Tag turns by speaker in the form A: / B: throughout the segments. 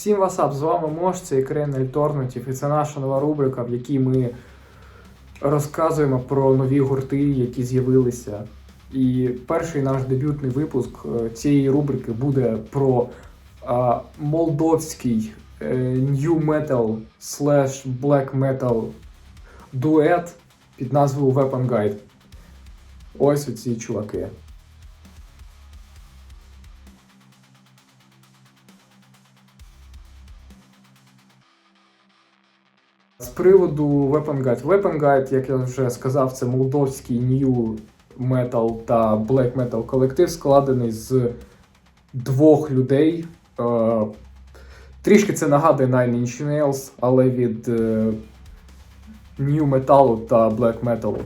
A: Всім васап, з вами Мош, це Ukraine Alternative, і це наша нова рубрика, в якій ми розказуємо про нові гурти, які з'явилися. І перший наш дебютний випуск е, цієї рубрики буде про а, молдовський new metal slash black metal дует під назвою Weapon Guide. Ось оці чуваки. З приводу Weapon Guide. Weapon Guide, як я вже сказав, це молдовський New Metal та Black Metal колектив, складений з двох людей. Е, Трішки це нагадує Nine Inch Nails, але від е, New Metal та Black Metal.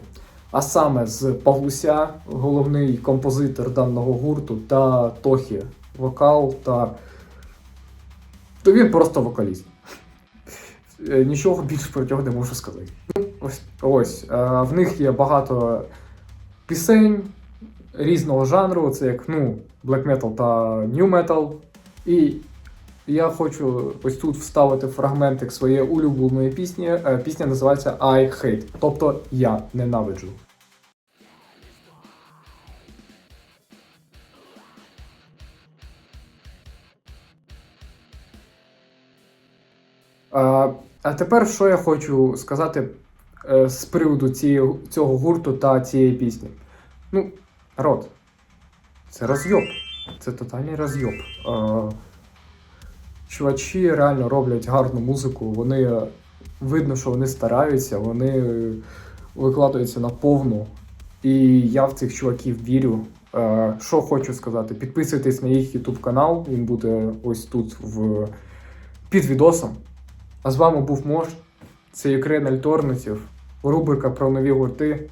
A: А саме з Павлуся, головний композитор даного гурту, та Тохі, вокал та. То він просто вокаліст. Е, Нічого більше про нього не можу сказати. Ось, ось е, в них є багато пісень різного жанру, це як ну, black metal та new metal. І я хочу ось тут вставити фрагментик своєї улюбленої пісні. Е, Пісня називається I Hate, тобто я ненавиджу. А, тепер що я хочу сказати е, з приводу цієї, цього гурту та цієї пісні. Ну, народ, це розйоб. Це тотальний розйоб. Е, чувачі реально роблять гарну музику, вони е, видно, що вони стараються, вони викладаються на повну. І я в цих чуваків вірю. Що хочу сказати, підписуйтесь на їх YouTube канал, він буде ось тут в, під відосом. А з вами був Мош, це Ukraine Alternative, рубрика про нові гурти.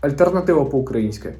A: Альтернатива по-українськи.